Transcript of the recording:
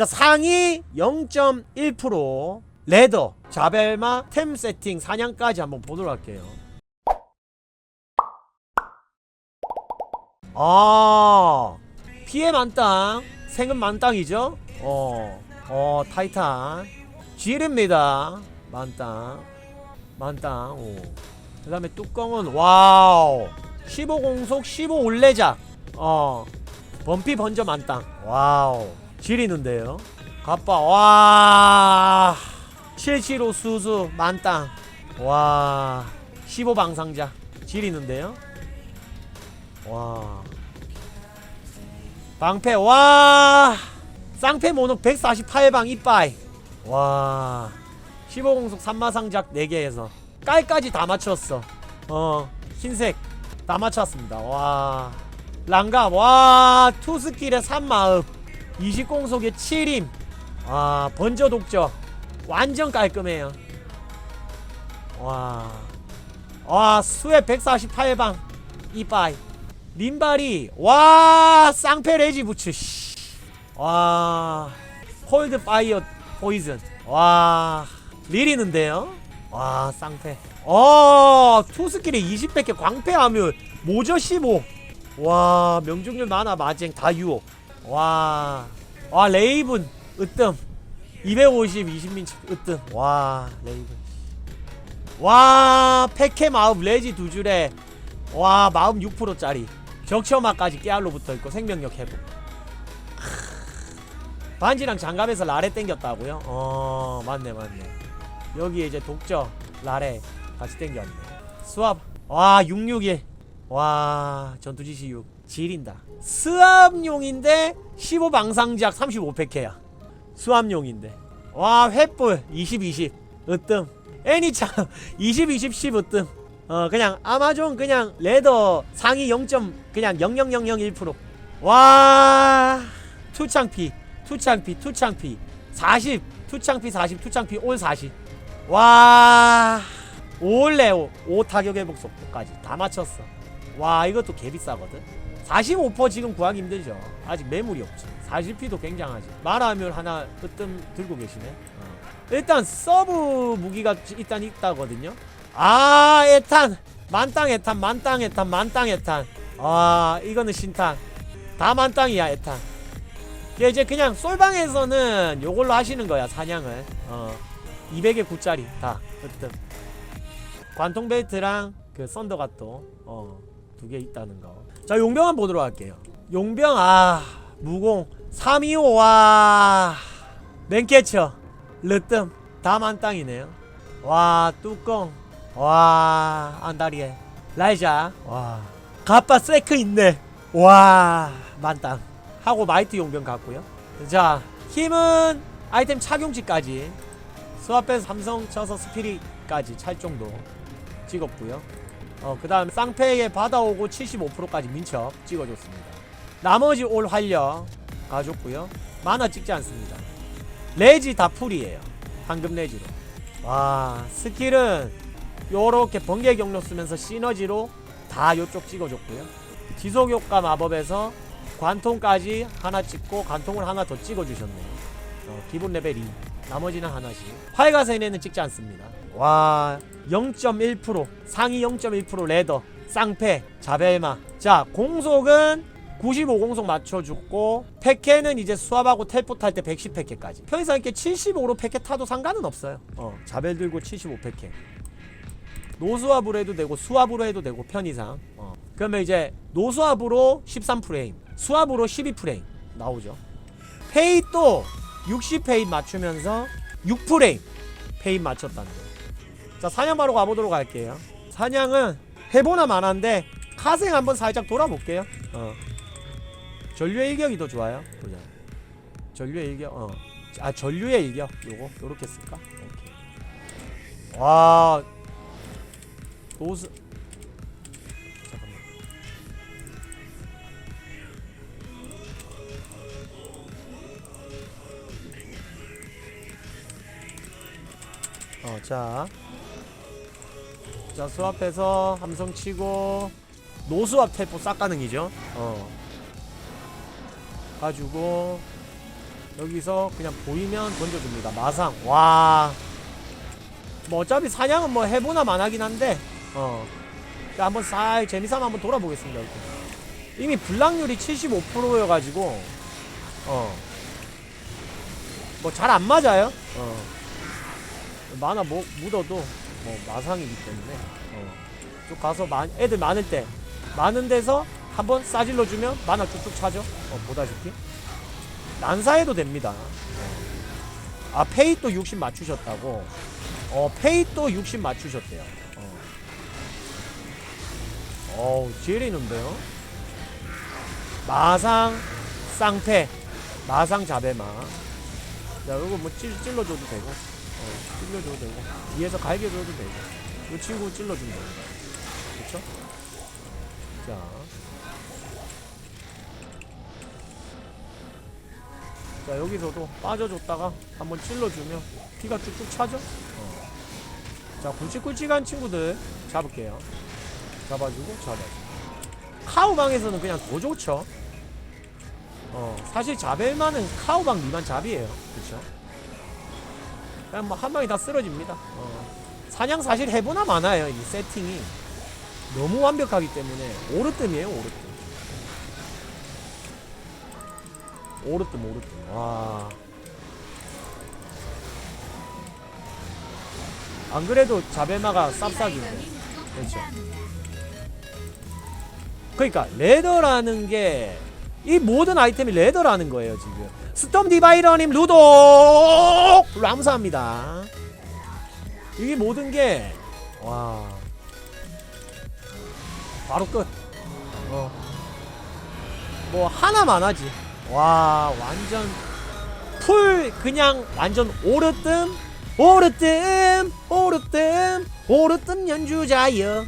자 상위 0.1% 레더 자벨마 템 세팅 사냥까지 한번 보도록 할게요. 아 피해 만땅 생은 만땅이죠? 어, 어 타이탄. G입니다. 만땅 만땅 오. 그 다음에 뚜껑은 와우. 15공속 15 올레작. 어 범피 번져 만땅. 와우 지리는데요. 가빠 와. 775 수수 만땅. 와 15 방상자 지리는데요. 와. 방패 와. 쌍패 모녹 148방 이빠이. 와. 15공속 3마상작 4개에서 깔까지 다 맞췄어. 어 흰색 다 맞췄습니다. 와. 랑갑 와. 투스킬의 3마읍 20공속의 7임. 와 번저 독저 완전 깔끔해요. 와, 와 수에 148방. 이빠이 림발이 와 쌍패 레지 부츠 씨. 와 콜드 파이어 포이즌. 와 리리는데요? 와 쌍패. 어 투스킬에 20팩에 광패 하면 모저 15와 명중률 만화 마쟁 다 유혹 와, 와 레이븐 으뜸. 250 20민 으뜸. 와 레이븐. 와 페케 마음 레지 두 줄에. 와 마음 6%짜리. 적셔마까지 깨알로 붙어 있고 생명력 회복. 크. 반지랑 장갑에서 라레 땡겼다고요? 어 맞네 맞네. 여기에 이제 독저 라레 같이 땡겼네. 수압. 와 661. 와 전투지시 6 지린다. 수압용인데 15방상작 35팩해야. 수압용인데. 와 횃불 20 20 으뜸. 애니참 20 20 10 으뜸. 어 그냥 아마존 그냥 레더 상위 0. 그냥 00001%와 투창피 투창피 투창피. 40 투창피 40 투창피 올 40 와 올레 5 타격 회복 속도까지 다 맞췄어. 와 이것도 개 비싸거든 45% 지금 구하기 힘들죠. 아직 매물이 없죠 40P도 굉장하지. 말하면 하나 으뜸 들고 계시네. 어. 일단 서브 무기가 일단 있다거든요. 아 에탄! 만땅 에탄 만땅 에탄 만땅 에탄. 아 이거는 신탄. 다 만땅이야 에탄. 이제 그냥 솔방에서는 요걸로 하시는 거야 사냥을. 어. 200에 9짜리 다. 으뜸. 관통 벨트랑 그 썬더갓도 어두 개 있다는 거. 자 용병 한번 보도록 할게요. 용병 아 무공 325 와 맨캐쳐 르뜸 다 만 땅이네요. 와 뚜껑 와 안다리에 라이자 와 가빠 세크 있네. 와 만땅 하고 마이트 용병 같고요. 자 힘은 아이템 착용치까지 스와페 삼성 쳐서 스피릿까지 찰 정도 찍었고요. 어, 그 다음 쌍패에 받아오고 75%까지 민첩 찍어줬습니다. 나머지 올 활력 가줬고요. 만화 찍지 않습니다. 레지 다 풀이에요. 황금 레지로. 와 스킬은 요렇게 번개 경로 쓰면서 시너지로 다 요쪽 찍어줬고요. 지속 효과 마법에서 관통까지 하나 찍고 관통을 하나 더 찍어주셨네요. 어, 기본 레벨 2. 나머지는 하나씩. 활가세네는 찍지 않습니다. 와, 0.1% 상위 0.1% 레더 쌍패 자벨마. 자, 공속은 95 공속 맞춰줬고 패케는 이제 수압하고 텔포 탈 때 110 패케까지. 편의상 이렇게 75로 패케 타도 상관은 없어요. 어 자벨 들고 75 패케 노수압으로 해도 되고 수압으로 해도 되고 편의상. 어. 그러면 이제 노수압으로 13프레임 수압으로 12프레임. 나오죠. 페이 또 60페인 맞추면서 6프레임 페인 맞췄다는. 자 사냥 바로 가보도록 할게요. 사냥은 해보나 만한데 카생 한번 살짝 돌아볼게요. 어. 전류의 일격이 더 좋아요. 보자. 전류의 일격. 어. 아 전류의 일격. 요거 요렇게 쓸까? 오케이. 와. 노스. 어, 자. 자, 수압해서 함성 치고 노수압 텔포 싹 가능이죠. 어. 가지고 여기서 그냥 보이면 던져줍니다. 마상. 와. 뭐 어차피 사냥은 뭐 해보나 만하긴 한데, 어. 자, 한번 살 재미삼아 한번 돌아보겠습니다. 이렇게. 이미 불락률이 75%여가지고, 어. 뭐 잘 안 맞아요. 어. 만화 뭐, 묻어도 뭐 마상이기 때문에, 어. 쭉 가서 마, 애들 많을 때, 많은 데서 한번 싸질러 주면 만화 쭉쭉 차죠. 어, 보다시피. 난사해도 됩니다. 어. 아, 페이 또 60 맞추셨다고. 어, 페이 또 60 맞추셨대요. 어. 어우, 지리는데요? 마상, 쌍패, 마상 자배마. 자, 이거 뭐 찔, 찔러줘도 되고, 어, 찔러줘도 되고, 뒤에서 갈겨줘도 되고, 이 친구 찔러주면 됩니다. 그쵸? 자. 자, 여기서도 빠져줬다가 한번 찔러주면 피가 쭉쭉 차죠? 어. 자, 굵직굵직한 친구들 잡을게요. 잡아주고, 잡아주고. 카우방에서는 그냥 더 좋죠? 어, 사실 자벨만은 카우방 미만 잡이에요. 그쵸? 그냥 뭐 한 방에 다 쓰러집니다. 어. 사냥 사실 해보나 많아요. 이 세팅이. 너무 완벽하기 때문에 오르뜸이에요, 오르뜸. 오르뜸, 오르뜸. 와. 안 그래도 자벨마가 쌉싸기인데. 그렇죠. 그러니까 레더라는 게 이 모든 아이템이 레더라는 거예요 지금. 스톰 디바이러님 루독! 감사합니다. 이게 모든 게 와. 바로 끝. 어. 뭐 하나만 하지. 와 완전 풀 그냥 완전 오르뜸 오르뜸 오르뜸 오르뜸 연주자여